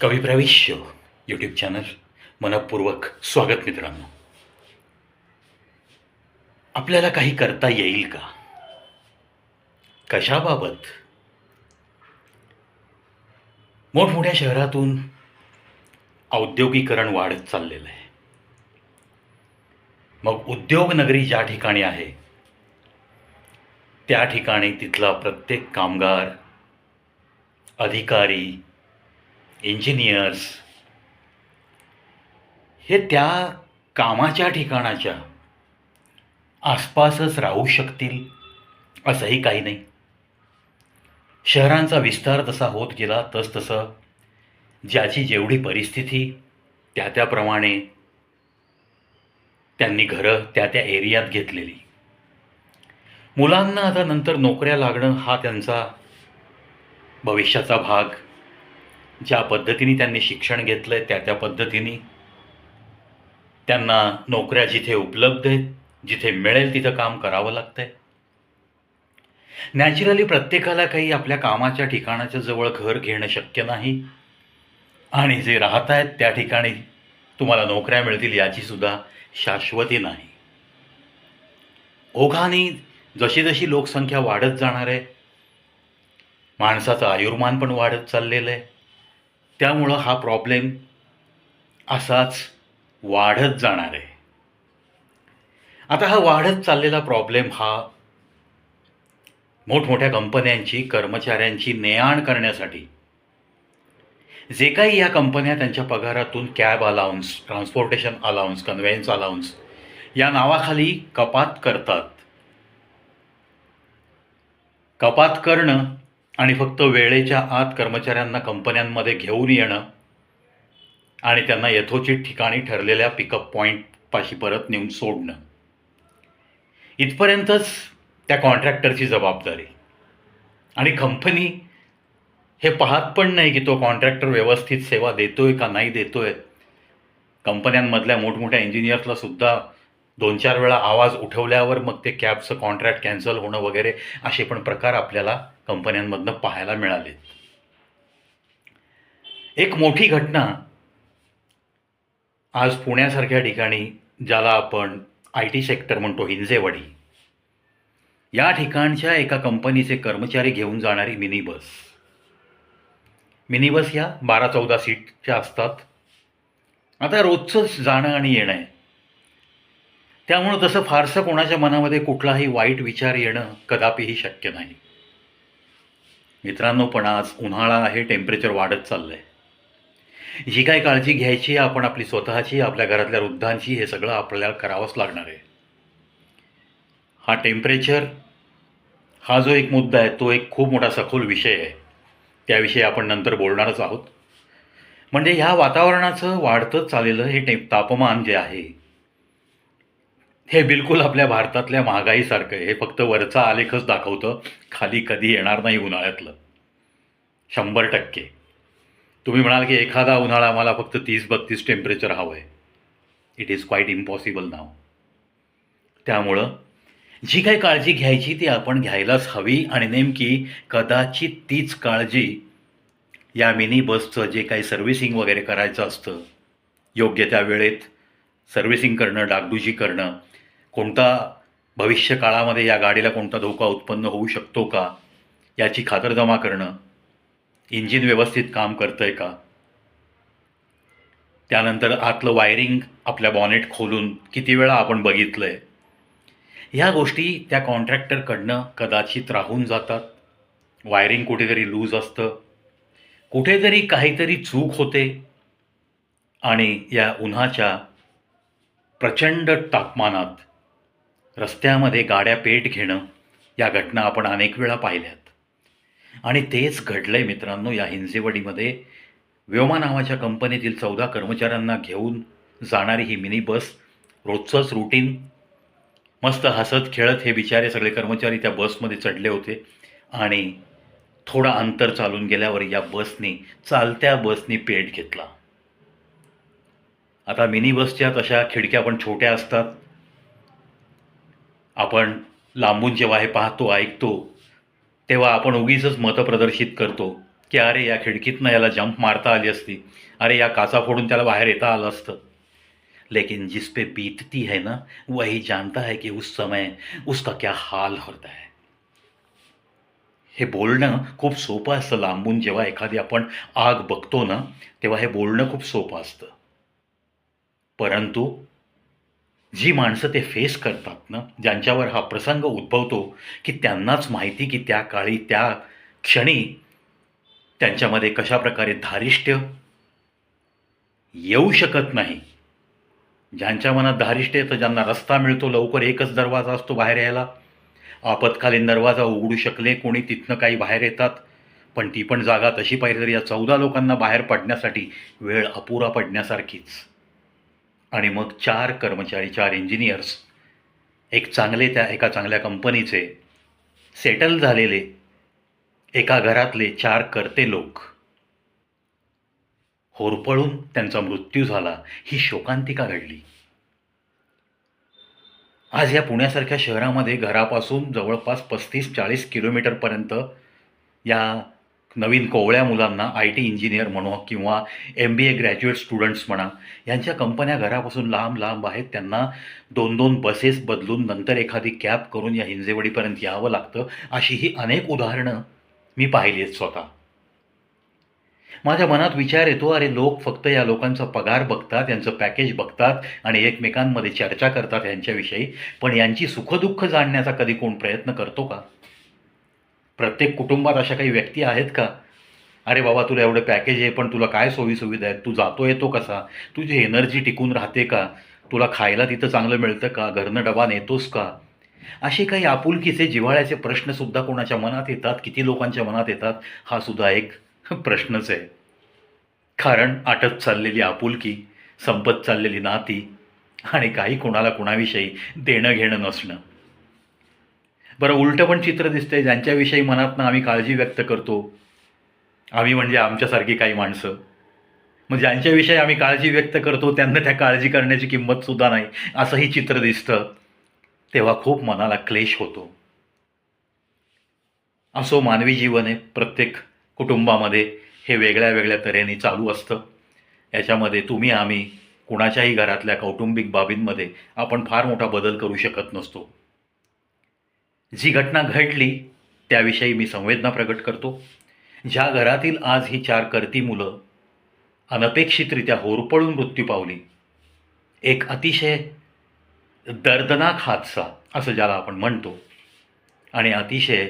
कविप्रविश्य YouTube channel मनपूर्वक स्वागत मित्रांनो. आपल्याला काही करता येईल का? कशाबाबत? मोठमोठ्या शहरातून औद्योगिकरण वाढत चाललेलं आहे. मग उद्योग नगरी ज्या ठिकाणी आहे त्या ठिकाणी तिथला प्रत्येक कामगार अधिकारी इंजिनियर्स हे त्या कामाच्या ठिकाणाच्या आसपासच राहू शकतील असंही काही नाही. शहरांचा विस्तार तसा होत गेला तस तसं ज्याची जेवढी परिस्थिती त्या त्याप्रमाणे त्यांनी घरं त्या त्या एरियात घेतलेली. मुलांना आता नंतर नोकऱ्या लागणं हा त्यांचा भविष्याचा भाग. ज्या पद्धतीने त्यांनी शिक्षण घेतलं आहे त्या त्या पद्धतीने त्यांना नोकऱ्या जिथे उपलब्ध आहेत जिथे मिळेल तिथं काम करावं लागतं आहे नॅचरली प्रत्येकाला काही आपल्या कामाच्या ठिकाणाच्या जवळ घर घेणं शक्य नाही. आणि जे राहत आहेत त्या ठिकाणी तुम्हाला नोकऱ्या मिळतील याची सुद्धा शाश्वती नाही. ओघाने जशी जशी लोकसंख्या वाढत जाणार आहे माणसाचं आयुर्मान पण वाढत चाललेलं आहे. त्यामुळं हा प्रॉब्लेम असाच वाढत जाणार आहे. आता हा वाढत चाललेला प्रॉब्लेम हा मोठमोठ्या कंपन्यांची कर्मचाऱ्यांची ने करण्यासाठी. जे काही या कंपन्या त्यांच्या पगारातून cab allowance transportation allowance conveyance allowance या नावाखाली कपात करतात. कपात करणं आणि फक्त वेळेच्या आत कर्मचाऱ्यांना कंपन्यांमध्ये घेऊन येणं आणि त्यांना यथोचित ठिकाणी ठरलेल्या पिकअप पॉईंटपाशी परत नेऊन सोडणं. इथपर्यंतच त्या कॉन्ट्रॅक्टरची जबाबदारी. आणि कंपनी हे पाहत पण नाही की तो कॉन्ट्रॅक्टर व्यवस्थित सेवा देतोय का नाही देतोय. कंपन्यांमधल्या मोठमोठ्या इंजिनियर्सला सुद्धा दोन चार वेळा आवाज उठवल्यावर मग ते कॅबचं कॉन्ट्रॅक्ट कॅन्सल होणं वगैरे असे पण प्रकार आपल्याला कंपन्यांमधनं पाहायला मिळाले. एक मोठी घटना आज पुण्यासारख्या ठिकाणी ज्याला आपण आय टी सेक्टर म्हणतो हिंजेवाडी या ठिकाणच्या एका कंपनीचे कर्मचारी घेऊन जाणारी मिनी बस मिनी बस या बारा चौदा सीटच्या असतात. आता रोजचंच जाणं आणि येणं आहे. त्यामुळं तसं फारसं कोणाच्या मनामध्ये कुठलाही वाईट विचार येणं कदापिही शक्य नाही. मित्रांनो पण आज उन्हाळा आहे टेम्परेचर वाढत चाललं आहे जी काय काळजी घ्यायची आपण आपली स्वतःची आपल्या घरातल्या वृद्धांची हे सगळं आपल्याला करावंच लागणार आहे. हा टेम्परेचर हा जो एक मुद्दा आहे तो एक खूप मोठा सखोल विषय आहे. त्याविषयी आपण नंतर बोलणारच आहोत. म्हणजे ह्या वातावरणाचं वाढतं चाललेलं हे टे तापमान जे आहे हे बिलकुल आपल्या भारतातल्या महागाईसारखं आहे. हे फक्त वरचा आलेखच दाखवतं. खाली कधी येणार नाही उन्हाळ्यातलं. शंभर टक्के. तुम्ही म्हणाल की एखादा उन्हाळा मला फक्त तीस बत्तीस टेम्परेचर हवं आहे it is quite impossible now त्यामुळं जी काही काळजी घ्यायची ती आपण घ्यायलाच हवी आणि नेमकी कदाचित तीच काळजी या मिनी बसचं जे काही सर्व्हिसिंग वगैरे करायचं असतं योग्य त्या वेळेत सर्व्हिसिंग करणं डागडुजी करणं कोणता भविष्य काळामध्ये या गाडीला कोणता धोका उत्पन्न होऊ शकतो का? याची खातरजमा करणं इंजिन व्यवस्थित काम करतं आहे का? त्यानंतर आतलं वायरिंग आपल्या बॉनेट खोलून किती वेळा आपण बघितलं आहे ह्या गोष्टी त्या कॉन्ट्रॅक्टरकडनं कदाचित राहून जातात. वायरिंग कुठेतरी लूज असतं. कुठेतरी काहीतरी चूक होते. आणि या उन्हाच्या प्रचंड तापमानात रस्त्यामध्ये गाड्या पेट घेणं या घटना आपण अनेक वेळा पाहिल्यात. आणि तेच घडलं आहे मित्रांनो या हिंजेवडीमध्ये. व्योमा नावाच्या कंपनीतील चौदा कर्मचाऱ्यांना घेऊन जाणारी ही मिनी बस रोजचंच रुटीन मस्त हसत खेळत हे बिचारे सगळे कर्मचारी त्या बसमध्ये चढले होते. आणि थोडा अंतर चालून गेल्यावर या बसने चालत्या बसनी पेट घेतला. आता मिनी बसच्या तशा खिडक्या पण छोट्या असतात. आपण लांबून जेव्हा हे पाहतो ऐकतो तेव्हा आपण उगीच मतं प्रदर्शित करतो की अरे या खिडकीतनं याला जंप मारता आली असती. अरे या काचा फोडून त्याला बाहेर येता आलं असतं. लेकिन जिस पे बीतती है ना वही जानता है कि उस समय उसका क्या हाल होता है। हे बोलणं खूप सोपं असतं. लांबून जेव्हा एखादी आपण आग बघतो ना तेव्हा हे बोलणं खूप सोपं असतं. परंतु जी माणसं ते फेस करतात ना ज्यांच्यावर हा प्रसंग उद्भवतो की त्यांनाच माहिती की त्या काळी त्या क्षणी त्यांच्यामध्ये कशा प्रकारे धारिष्ट्य येऊ शकत नाही. ज्यांच्या मनात धारिष्ट्य येतं ज्यांना रस्ता मिळतो लवकर एकच दरवाजा असतो बाहेर यायला. आपत्कालीन दरवाजा उघडू शकले कोणी तिथनं काही बाहेर येतात पण ती पण जागा तशी पाहिजे तर या चौदा लोकांना बाहेर पडण्यासाठी वेळ अपुरा पडण्यासारखीच. आणि मग चार कर्मचारी चार इंजिनियर्स एक चांगले त्या एका चांगल्या कंपनीचे सेटल झालेले एका घरातले चार करते लोक. होरपळून त्यांचा मृत्यू झाला ही शोकांतिका घडली. आज या पुण्यासारख्या शहरामध्ये घरापासून जवळपास पस्तीस चाळीस किलोमीटरपर्यंत या नवीन कोवळ्या मुलांना आय टी इंजिनियर म्हणा किंवा M B A graduate students म्हणा यांच्या कंपन्या घरापासून लांब लांब आहेत. त्यांना दोन दोन बसेस बदलून नंतर एखादी कॅब करून या हिंजेवडीपर्यंत यावं लागतं अशी ही अनेक उदाहरणं मी पाहिली आहेत स्वतः. माझ्या मनात विचार येतो अरे लोक फक्त या लोकांचा पगार बघतात यांचं पॅकेज बघतात आणि एकमेकांमध्ये चर्चा करतात यांच्याविषयी पण यांची सुखदुःख जाणण्याचा कधी कोण प्रयत्न करतो का? प्रत्येक कुटुंबात अशा काही व्यक्ती आहेत का? अरे बाबा तुला एवढं पॅकेज आहे पण तुला काय सोयीसुविधा आहेत? तू जातो येतो कसा? तुझी एनर्जी टिकून राहते का? तुला खायला तिथं चांगलं मिळतं का? घरनं डबा नेतोस का? असे काही आपुलकीचे जिव्हाळ्याचे प्रश्नसुद्धा कोणाच्या मनात येतात? किती लोकांच्या मनात येतात? हा सुद्धा एक प्रश्नच आहे. कारण आटत चाललेली आपुलकी संपत चाललेली नाती आणि काही कोणाला कोणाविषयी देणं घेणं नसणं. बरं उलटं पण चित्र दिसतंय ज्यांच्याविषयी मनातनं आम्ही काळजी व्यक्त करतो. आम्ही म्हणजे आमच्यासारखी काही माणसं. मग ज्यांच्याविषयी आम्ही काळजी व्यक्त करतो त्यांना त्या काळजी करण्याची किंमतसुद्धा नाही. असंही चित्र दिसतं. तेव्हा खूप मनाला क्लेश होतो. असो मानवी जीवन आहे प्रत्येक कुटुंबामध्ये हे वेगळ्या वेगळ्या तऱ्हेने चालू असतं. याच्यामध्ये तुम्ही आम्ही कुणाच्याही घरातल्या कौटुंबिक बाबींमध्ये आपण फार मोठा बदल करू शकत नसतो. जी घटना घडली त्याविषयी मी संवेदना प्रकट करतो. ज्या घरातील आज ही चार करती मुलं अनपेक्षितरित्या होरपळून मृत्यू पावली. एक अतिशय दर्दनाक हादसा असं ज्याला आपण म्हणतो आणि अतिशय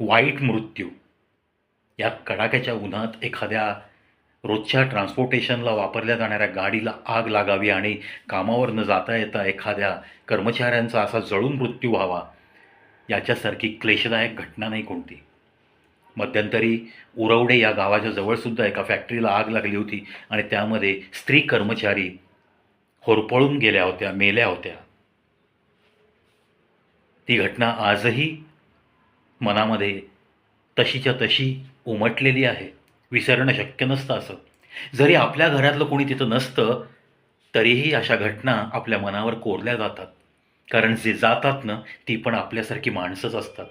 वाईट मृत्यू. या कडाक्याच्या उन्हात एखाद्या रोजच्या ट्रान्सपोर्टेशनला वापरल्या जाणाऱ्या गाडीला आग लागावी आणि कामावर न जाता येता एखाद्या कर्मचाऱ्यांचा असा जळून मृत्यू व्हावा याच्यासारखी क्लेशदायक घटना नाही कोणती. मध्यंतरी उरवडे या गावाच्या जवळसुद्धा एका फॅक्टरीला आग लागली होती आणि त्यामध्ये स्त्री कर्मचारी होरपळून गेल्या होत्या मेल्या होत्या. ती घटना आजही मनामध्ये तशीच्या तशी उमटलेली आहे. विसरणं शक्य नसतं असं. जरी आपल्या घरातलं कोणी तिथं नसतं तरीही अशा घटना आपल्या मनावर कोरल्या जातात. कारण जे जातात ना ती पण आपल्यासारखी माणसंच असतात.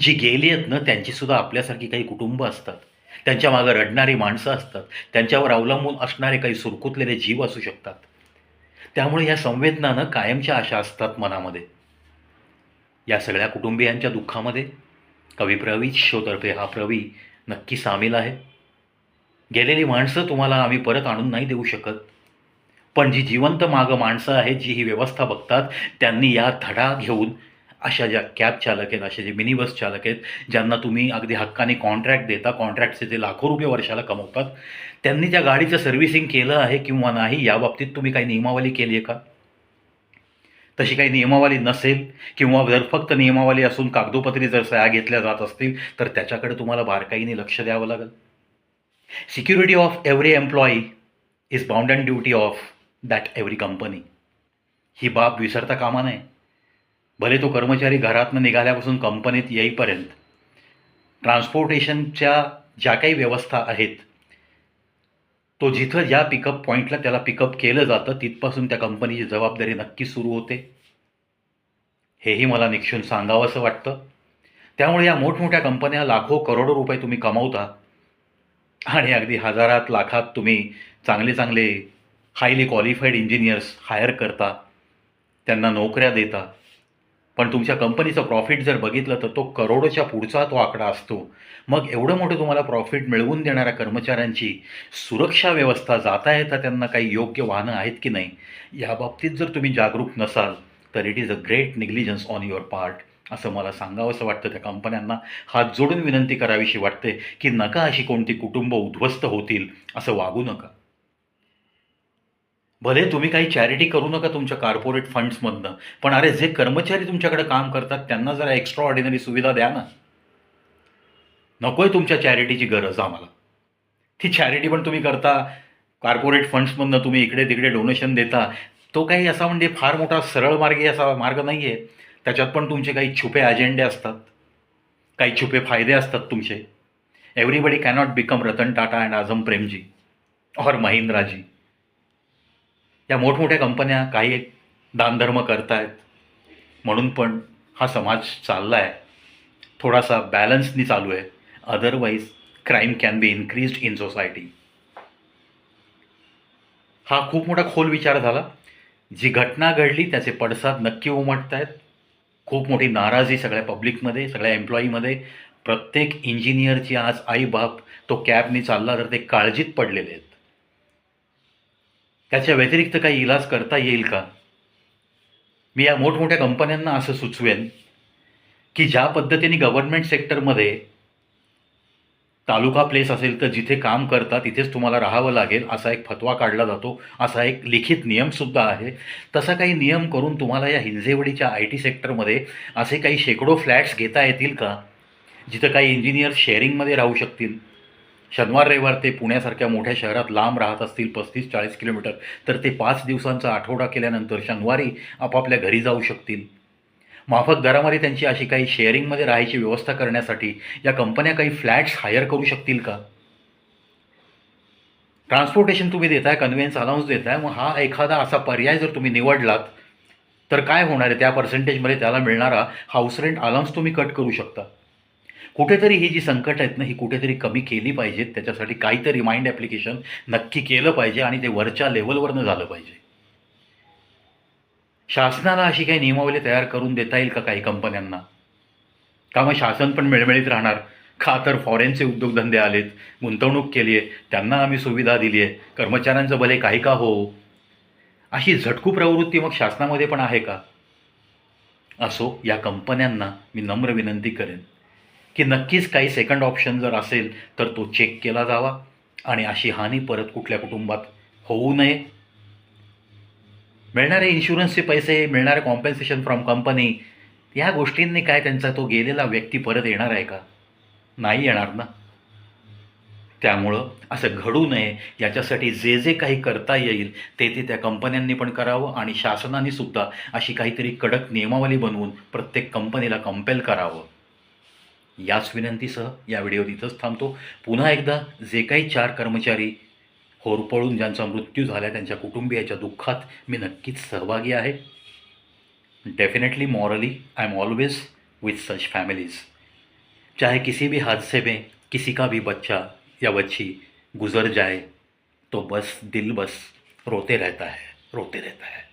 जी गेली आहेत ना त्यांचीसुद्धा आपल्यासारखी काही कुटुंब असतात. त्यांच्या मागं रडणारी माणसं असतात. त्यांच्यावर अवलंबून असणारे काही सुरकुतलेले जीव असू शकतात. त्यामुळे या संवेदनानं कायमच्या आशा असतात मनामध्ये. या सगळ्या कुटुंबियांच्या दुःखामध्ये कवी प्रवी शोतर्फे हा प्रवी नक्की सामील आहे. गेलेली माणसं तुम्हाला आम्ही परत आणून नाही देऊ शकत. पण जी जिवंत मागं माणसं आहेत जी ही व्यवस्था बघतात त्यांनी या धडा घेऊन अशा ज्या कॅब चालक आहेत अशा जे मिनी बस चालक आहेत ज्यांना तुम्ही अगदी हक्काने कॉन्ट्रॅक्ट देता कॉन्ट्रॅक्टचे ते लाखो रुपये वर्षाला कमवतात त्यांनी त्या गाडीचं सर्व्हिसिंग केलं आहे किंवा नाही याबाबतीत तुम्ही काही नियमावली केली आहे का? तशी काही नियमावली नसेल किंवा जर फक्त नियमावली असून कागदोपत्री जर सह्या घेतल्या जात असतील तर त्याच्याकडे तुम्हाला बारकाईने लक्ष द्यावं लागेल. Security of every employee is bound and duty of that every company ही बाब विसरता कामा नये. भले तो कर्मचारी घरातनं निघाल्यापासून कंपनीत येईपर्यंत. ट्रान्सपोर्टेशनच्या ज्या काही व्यवस्था आहेत तो जिथं ज्या पिकअप पॉईंटला त्याला पिकअप केलं जातं तिथपासून त्या कंपनीची जबाबदारी नक्की सुरू होते. हेही मला निक्षून सांगावंसं वाटतं. त्यामुळे या मोठमोठ्या कंपन्या लाखो करोडो रुपये तुम्ही कमवता आणि अगदी हजारात लाखात तुम्ही चांगले चांगले हायली क्वालिफाईड इंजिनियर्स हायर करता त्यांना नोकऱ्या देता. पण तुमच्या कंपनीचं प्रॉफिट जर बघितलं तर तो करोडोच्या पुढचा तो आकडा असतो. मग एवढं मोठं तुम्हाला प्रॉफिट मिळवून देणाऱ्या कर्मचाऱ्यांची सुरक्षा व्यवस्था जाता येता त्यांना काही योग्य वाहनं आहेत की नाही याबाबतीत जर तुम्ही जागरूक नसाल तर it is a great negligence on your part असं मला सांगावंसं वाटतं त्या कंपन्यांना. हात जोडून विनंती करावीशी वाटते की नका अशी कोणती कुटुंब उद्ध्वस्त होतील असं वागू नका. भले तुम्ही काही चॅरिटी करू नका तुमच्या कॉर्पोरेट फंड्समधनं पण अरे जे कर्मचारी तुमच्याकडे काम करतात त्यांना जरा एक्स्ट्रा ऑर्डिनरी सुविधा द्या ना. नको आहे तुमच्या चॅरिटीची गरज आम्हाला. ती चॅरिटी पण तुम्ही करता कॉर्पोरेट फंड्समधनं तुम्ही इकडे तिकडे डोनेशन देता. तो काही असा म्हणजे फार मोठा सरळ मार्गी असा मार्ग नाही आहे त्याच्यात पण तुमचे काही छुपे अजेंडे असतात. काही छुपे फायदे असतात तुमचे. Everybody cannot become Ratan Tata and Azim Premji और महिंद्राजी. या मोठमोठ्या कंपन्या काही एक दानधर्म करतायत. म्हणून पण हा समाज चालला आहे थोडासा बॅलन्सनी चालू आहे. Otherwise crime can be increased in society हा खूप मोठा खोल विचार झाला. जी घटना घडली त्याचे पडसाद नक्की उमटत आहेत खूप मोठी नाराजी सगळ्या पब्लिकमध्ये सगळ्या एम्प्लॉईमध्ये प्रत्येक इंजिनियरची आज आई बाप तो कॅबनी चालला तर ते काळजीत पडलेले आहेत. त्याच्या व्यतिरिक्त काही इलाज करता येईल का? मी या मोठमोठ्या कंपन्यांना असं सुचवेन की ज्या पद्धतीने गव्हर्नमेंट सेक्टरमध्ये तालुका प्लेस असेल तर जिथे काम करता तिथेच तुम्हाला राहावं लागेल असा एक फतवा काढला जातो असा एक लिखित नियमसुद्धा आहे. तसा काही नियम करून तुम्हाला या हिंजेवडीच्या आय टी सेक्टरमध्ये असे काही शेकडो फ्लॅट्स घेता येतील का जिथं काही इंजिनियर्स शेअरिंगमध्ये राहू शकतील? शनिवार रविवार ते पुण्यासारख्या मोठ्या शहरात लांब राहत असतील पस्तीस चाळीस किलोमीटर तर ते पाच दिवसांचा आठवडा केल्यानंतर शनिवारी आपापल्या घरी जाऊ शकतील. माफक दरामध्ये त्यांची अशी काही शेअरिंगमध्ये राहायची व्यवस्था करण्यासाठी या कंपन्या काही फ्लॅट्स हायर करू शकतील का? ट्रान्सपोर्टेशन तुम्ही देताय कन्व्हिन्स अलाउन्स देताय मग हा एखादा असा पर्याय जर तुम्ही निवडलात तर काय होणार आहे? त्या पर्सेंटेजमध्ये त्याला मिळणारा हाऊस रेंट अलाउन्स तुम्ही कट करू शकता. कुठेतरी ही जी संकट आहेत ना ही कुठेतरी कमी केली पाहिजेत. त्याच्यासाठी काहीतरी माइंड ॲप्लिकेशन नक्की केलं पाहिजे आणि ते वरच्या लेवलवरनं झालं पाहिजे. शासनाला अशी काही नियमावली तयार करून देता येईल का काही कंपन्यांना? का मग शासन पण मिळमिळीत राहणार? का तर फॉरेनचे उद्योगधंदे आलेत गुंतवणूक केली आहे त्यांना आम्ही सुविधा दिली आहे कर्मचाऱ्यांचं भले काही का हो? अशी झटकू प्रवृत्ती मग शासनामध्ये पण आहे का? असो या कंपन्यांना मी नम्र विनंती करेन. की नक्कीच काही सेकंड ऑप्शन जर असेल तर तो चेक केला जावा. आणि अशी हानी परत कुठल्या कुटुंबात होऊ नये. मिळणारे इन्शुरन्सचे पैसे मिळणारे कॉम्पेन्सेशन फ्रॉम कंपनी या गोष्टींनी काय त्यांचा तो गेलेला व्यक्ती परत येणार आहे का? नाही येणार ना. त्यामुळं असं घडू नये. याच्यासाठी जे जे काही करता येईल ते ते त्या कंपन्यांनी पण करावं आणि शासनाने सुद्धा अशी काहीतरी कडक नियमावली बनवून प्रत्येक कंपनीला कंपेल करावं. याच विनंतीसह या व्हिडिओ इथंच थांबतो. पुन्हा एकदा जे काही चार कर्मचारी होरपळून ज्यांचा मृत्यू झाला त्यांच्या कुटुंबियाच्या दुःखात मी नक्कीच सहभागी आहे. Definitely morally I am always with such families चाहे किसी भी हादसे में किसी का भी बच्चा या बच्ची गुजर जाए तो बस दिल बस रोते रहता है रोते रहता है।